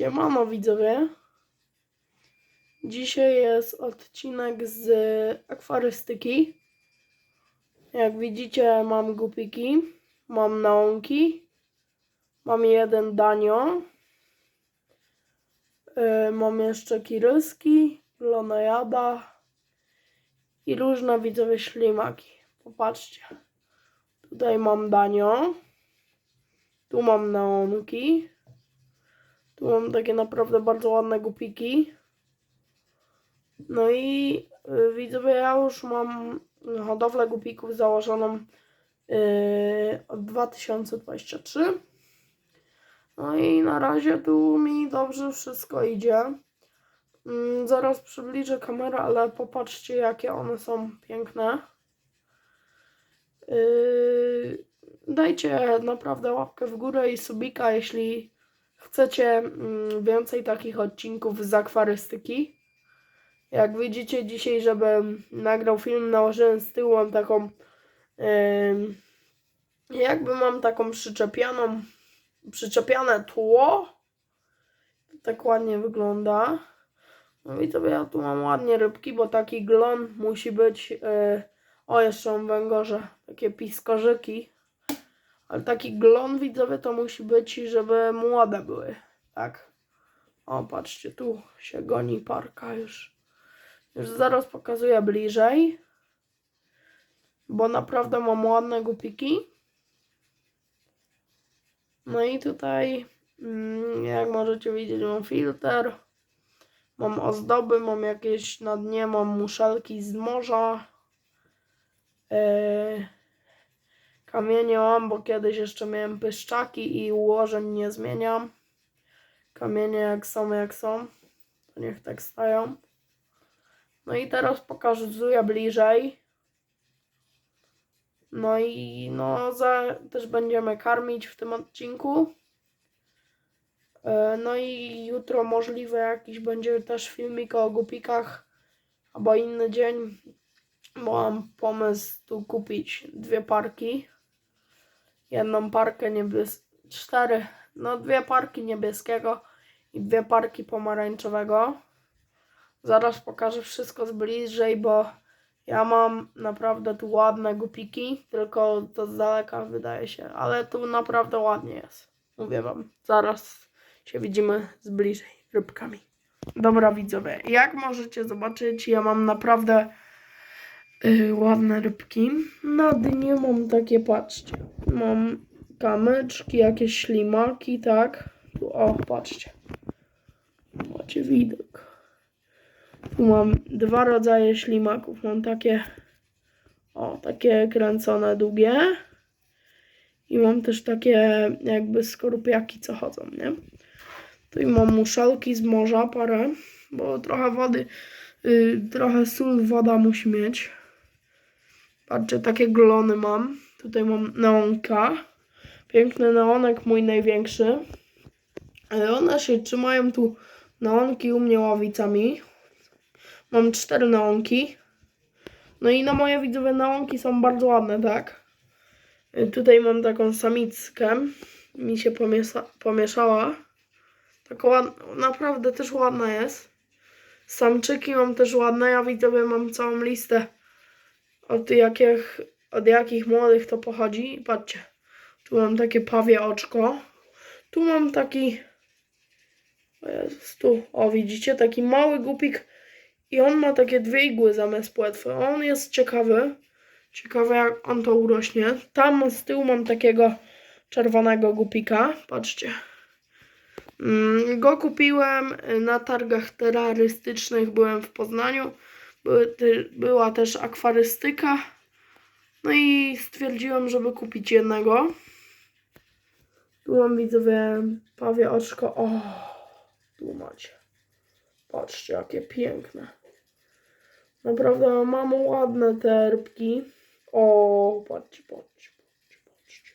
Siemano widzowie. Dzisiaj jest odcinek z akwarystyki. Jak widzicie mam gupiki, mam naonki, mam jeden danio, yy, mam jeszcze kiryski, lonojada i różne widzowie ślimaki. Popatrzcie. Tutaj mam danio, tu mam naonki. Tu mam takie naprawdę bardzo ładne gupiki. No i y, widzowie, ja już mam hodowlę gupików założoną y, od 2023. No i na razie tu mi dobrze wszystko idzie. Mm, Zaraz przybliżę kamerę, ale popatrzcie jakie one są piękne. Yy, Dajcie naprawdę łapkę w górę i subika, jeśli chcecie mm, więcej takich odcinków z akwarystyki. Jak widzicie dzisiaj, żebym nagrał film, nałożyłem z tyłu mam taką jakby mam taką przyczepianą przyczepiane tło. Tak ładnie wygląda. No i to ja tu mam ładnie rybki, bo taki glon musi być e, o jeszcze mam węgorze, takie piskorzyki. Ale taki glon widzowie to musi być, żeby młode były. Tak. O, patrzcie, tu się goni parka już. Już zaraz pokazuję bliżej. Bo naprawdę mam ładne gupiki. No i tutaj, mm, jak możecie widzieć, mam filtr. Mam ozdoby, mam jakieś na dnie, mam muszelki z morza. Yy, Kamienie mam, bo kiedyś jeszcze miałem pyszczaki i ułożeń nie zmieniam. Kamienie jak są, jak są. To niech tak stają. No i teraz pokazuję bliżej. No i no za, też będziemy karmić w tym odcinku. E, No i jutro możliwe jakiś będzie też filmik o gupikach albo inny dzień, bo mam pomysł tu kupić dwie parki jedną parkę niebies... cztery, no dwie parki niebieskiego i dwie parki pomarańczowego. Zaraz pokażę wszystko z bliżej, bo ja mam naprawdę tu ładne gupiki, tylko to z daleka wydaje się, ale tu naprawdę ładnie jest. Mówię wam, zaraz się widzimy z bliżej rybkami. Dobra widzowie, jak możecie zobaczyć, ja mam naprawdę y, ładne rybki. Na dnie mam takie, patrzcie, mam kamyczki, jakieś ślimaki, tak. Tu, o, patrzcie. Macie widok. Tu mam dwa rodzaje ślimaków. Mam takie, o, takie kręcone, długie. I mam też takie jakby skorupiaki, co chodzą, nie? Tu mam muszelki z morza, parę, bo trochę wody, y, trochę sól woda musi mieć. Patrzcie, takie glony mam. Tutaj mam neonka. Piękny neonek, mój największy. Ale one się trzymają tu neonki u mnie ławicami. Mam cztery neonki. No i na moje widzowe neonki są bardzo ładne, tak? Y, Tutaj mam taką samickę. Mi się pomiesza, pomieszała. Taka ładna, naprawdę też ładna jest. Samczyki mam też ładne. Ja widzowie mam całą listę od jakich, od jakich młodych to pochodzi. Patrzcie, tu mam takie pawie oczko. Tu mam taki, Jezus, tu, o widzicie, taki mały gupik i on ma takie dwie igły zamiast płetwy. On jest ciekawy, ciekawy jak on to urośnie. Tam z tyłu mam takiego czerwonego gupika, patrzcie. Mm, Go kupiłem na targach terrorystycznych, byłem w Poznaniu. Była też akwarystyka. No i stwierdziłem, żeby kupić jednego. Tu mam widzowie pawie oczko. O, tu macie. Patrzcie, jakie piękne. Naprawdę mam ładne te rybki. O, patrzcie, patrzcie, patrzcie, patrzcie.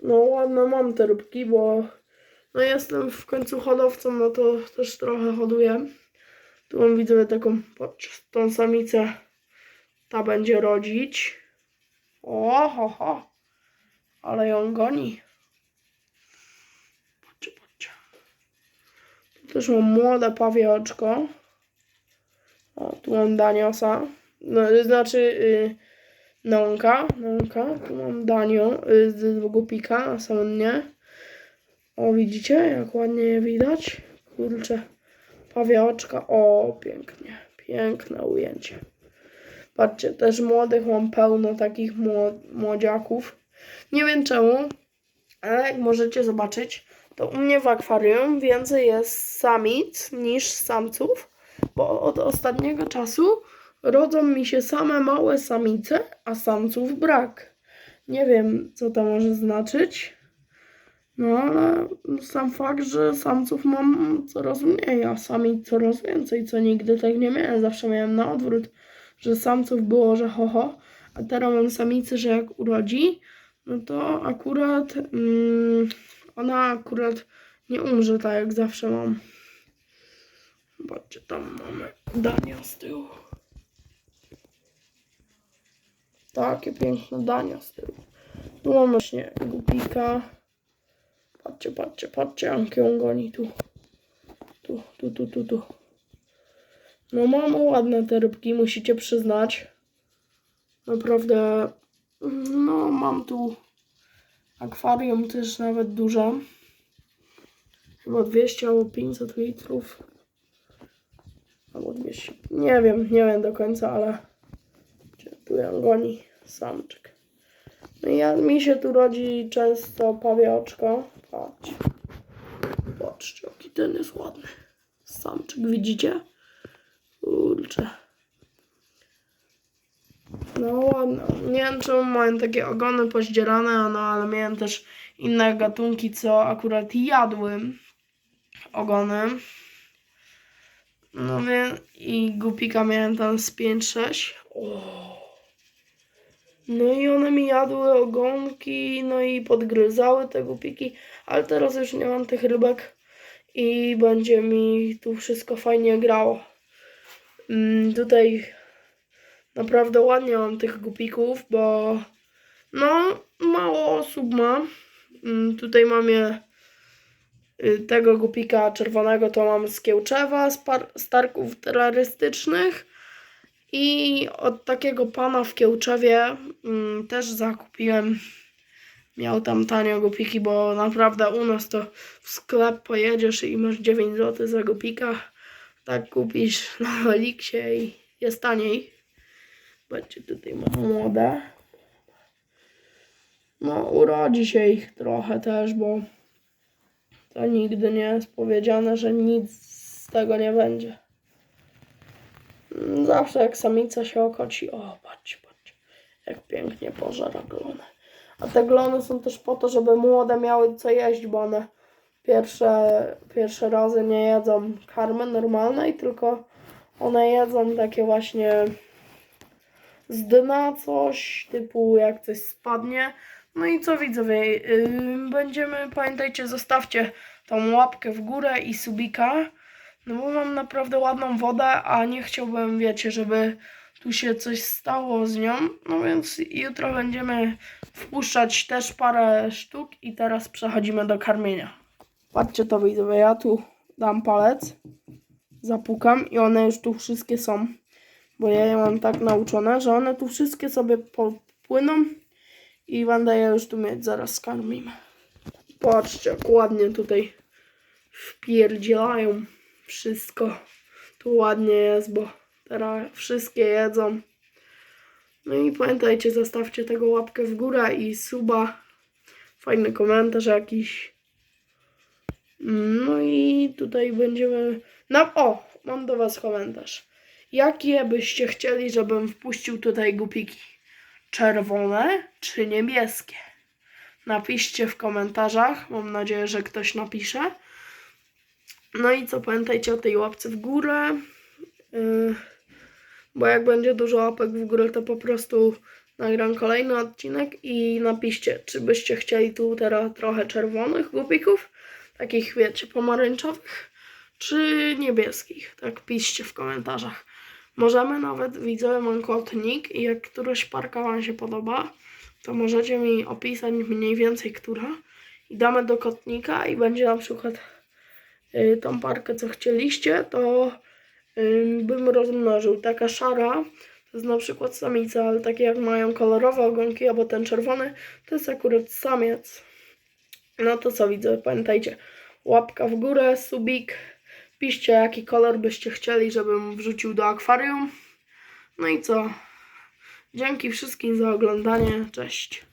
No ładne mam te rybki, bo no jestem w końcu hodowcą, no to też trochę hoduję. Tu mam widzę taką, patrzcie, tą samicę. Ta będzie rodzić. O, ho. Ale ją goni. Patrzcie, Tu też mam młode pawie oczko. O, tu mam Daniosa. No, znaczy y, Nonka. Nonka. Tu mam Danio y, z Głupika na samym dnie. O, widzicie, jak ładnie je widać? Kurczę. Pawie oczka. O, pięknie. Piękne ujęcie. Patrzcie, też młodych mam pełno takich mło- młodziaków. Nie wiem czemu, ale jak możecie zobaczyć, to u mnie w akwarium więcej jest samic niż samców, bo od ostatniego czasu rodzą mi się same małe samice, a samców brak. Nie wiem, co to może znaczyć. No ale sam fakt, że samców mam coraz mniej, a samic coraz więcej, co nigdy tak nie miałem. Zawsze miałem na odwrót, że samców było, że ho, ho a teraz mam samicy, że jak urodzi, no to akurat mm, ona akurat nie umrze tak jak zawsze mam. Zobaczcie, tam mamy dania z tyłu. Takie piękne dania z tyłu. Tu mamy właśnie gupika. Patrzcie, patrzcie, patrzcie, jak ją goni tu. Tu, tu, tu, tu, tu. No mamy ładne te rybki, musicie przyznać. Naprawdę, no mam tu akwarium też nawet duże. Chyba 200 albo 500 litrów. Albo 200. Nie wiem, nie wiem do końca, ale tu ją goni samczyk. No i ja, mi się tu rodzi często pawie oczko. Patrz. Patrzcie, jaki ten jest ładny. Samczyk, widzicie? Kurczę. No ładno. Nie wiem czemu mają takie ogony pozdzierane, no ale miałem też inne gatunki, co akurat jadły ogony. No wiem, i gupika miałem tam z 5-6. O. No i one mi jadły ogonki, no i podgryzały te gupiki, ale teraz już nie mam tych rybek i będzie mi tu wszystko fajnie grało. Mm, tutaj naprawdę ładnie mam tych gupików, bo no mało osób ma. Mm, tutaj mam je y, tego gupika czerwonego to mam z Kiełczewa, z par- starków terrorystycznych. I od takiego pana w Kiełczewie mm, też zakupiłem. Miał tam tanio gupiki, bo naprawdę u nas to w sklep pojedziesz i masz 9 zł za gupika tak kupisz na Oliksie i jest taniej. Zobaczcie, tutaj mam młode. No, urodzi się ich trochę też, bo to nigdy nie jest powiedziane, że nic z tego nie będzie. Mm, Zawsze jak samica się okoci, o patrz, patrz, jak pięknie pożera glony. A te glony są też po to, żeby młode miały co jeść, bo one pierwsze, pierwsze razy nie jedzą karmy normalnej, tylko one jedzą takie właśnie z dna coś, typu jak coś spadnie. No i co widzowie, będziemy, pamiętajcie, zostawcie tą łapkę w górę i subika, no bo mam naprawdę ładną wodę, a nie chciałbym, wiecie, żeby tu się coś stało z nią, no więc jutro będziemy wpuszczać też parę sztuk i teraz przechodzimy do karmienia. Patrzcie to widzowie, ja tu dam palec, zapukam i one już tu wszystkie są, bo ja je mam tak nauczone, że one tu wszystkie sobie popłyną i będę je już tu mieć, zaraz skarmimy. Patrzcie, jak ładnie tutaj wpierdzielają wszystko. Tu ładnie jest, bo teraz wszystkie jedzą. No i pamiętajcie, zostawcie tego łapkę w górę i suba. Fajny komentarz jakiś. No i tutaj będziemy. No o, mam do Was komentarz. Jakie byście chcieli, żebym wpuścił tutaj gupiki? Czerwone czy niebieskie? Napiszcie w komentarzach. Mam nadzieję, że ktoś napisze. No i co, pamiętajcie o tej łapce w górę. Yy, bo jak będzie dużo łapek w górę, to po prostu nagram kolejny odcinek i napiszcie, czy byście chcieli tu teraz trochę czerwonych gubików, takich wiecie, pomarańczowych, czy niebieskich. Tak piszcie w komentarzach. Możemy nawet, widzowie, mam kotnik i jak któraś parka Wam się podoba, to możecie mi opisać mniej więcej która i damy do kotnika i będzie na przykład y, tą parkę, co chcieliście, to y, bym rozmnożył. Taka szara to jest na przykład samica, ale takie jak mają kolorowe ogonki, albo ten czerwony, to jest akurat samiec. No to co widzę, pamiętajcie, łapka w górę, subik, piszcie jaki kolor byście chcieli, żebym wrzucił do akwarium. No i co? Dzięki wszystkim za oglądanie, cześć.